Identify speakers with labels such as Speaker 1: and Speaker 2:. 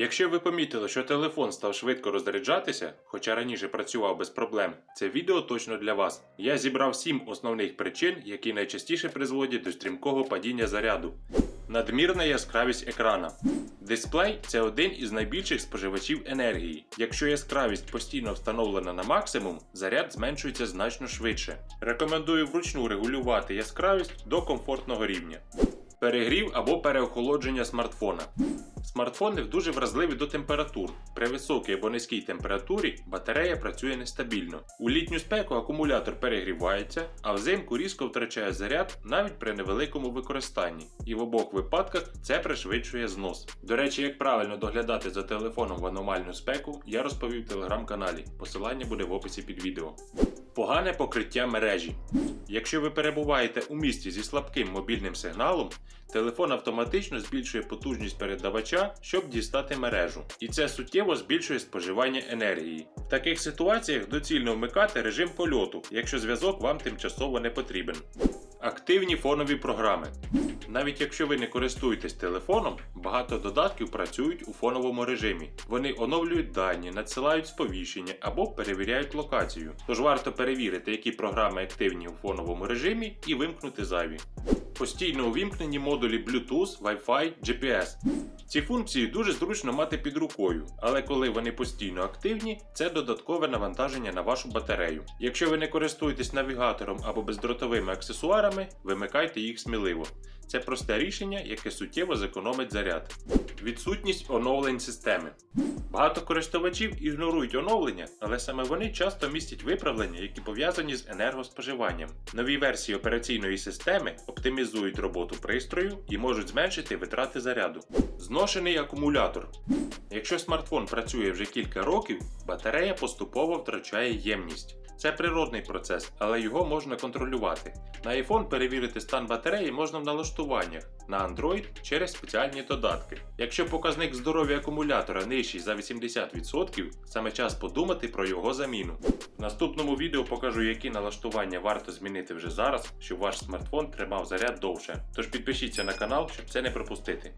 Speaker 1: Якщо ви помітили, що телефон став швидко розряджатися, хоча раніше працював без проблем, це відео точно для вас. Я зібрав 7 основних причин, які найчастіше призводять до стрімкого падіння заряду. Надмірна яскравість екрана. Дисплей це один із найбільших споживачів енергії. Якщо яскравість постійно встановлена на максимум, заряд зменшується значно швидше. Рекомендую вручну регулювати яскравість до комфортного рівня. Перегрів або переохолодження смартфона. Смартфони дуже вразливі до температур. При високій або низькій температурі батарея працює нестабільно. У літню спеку акумулятор перегрівається, а взимку різко втрачає заряд навіть при невеликому використанні. І в обох випадках це пришвидшує знос. До речі, як правильно доглядати за телефоном в аномальну спеку, я розповів в телеграм-каналі. Посилання буде в описі під відео. Погане покриття мережі. Якщо ви перебуваєте у місті зі слабким мобільним сигналом, телефон автоматично збільшує потужність передавача, щоб дістати мережу, і це суттєво збільшує споживання енергії. В таких ситуаціях доцільно вмикати режим польоту, якщо зв'язок вам тимчасово не потрібен. Активні фонові програми. Навіть якщо ви не користуєтесь телефоном, багато додатків працюють у фоновому режимі. Вони оновлюють дані, надсилають сповіщення або перевіряють локацію. Тож варто перевірити, які програми активні у фоновому режимі, і вимкнути зайві. Постійно увімкнені модулі Bluetooth, Wi-Fi, GPS. Ці функції дуже зручно мати під рукою, але коли вони постійно активні, це додаткове навантаження на вашу батарею. Якщо ви не користуєтесь навігатором або бездротовими аксесуарами, вимикайте їх сміливо. Це просте рішення, яке суттєво зекономить заряд. Відсутність оновлень системи. Багато користувачів ігнорують оновлення, але саме вони часто містять виправлення, які пов'язані з енергоспоживанням. Нові версії операційної системи оптимізують роботу пристрою і можуть зменшити витрати заряду. Зношений акумулятор. Якщо смартфон працює вже кілька років, батарея поступово втрачає ємність. Це природний процес, але його можна контролювати. На iPhone перевірити стан батареї можна в налаштуваннях, на Android через спеціальні додатки. Якщо показник здоров'я акумулятора нижчий за 80%, саме час подумати про його заміну. В наступному відео покажу, які налаштування варто змінити вже зараз, щоб ваш смартфон тримав заряд довше. Тож підпишіться на канал, щоб це не пропустити.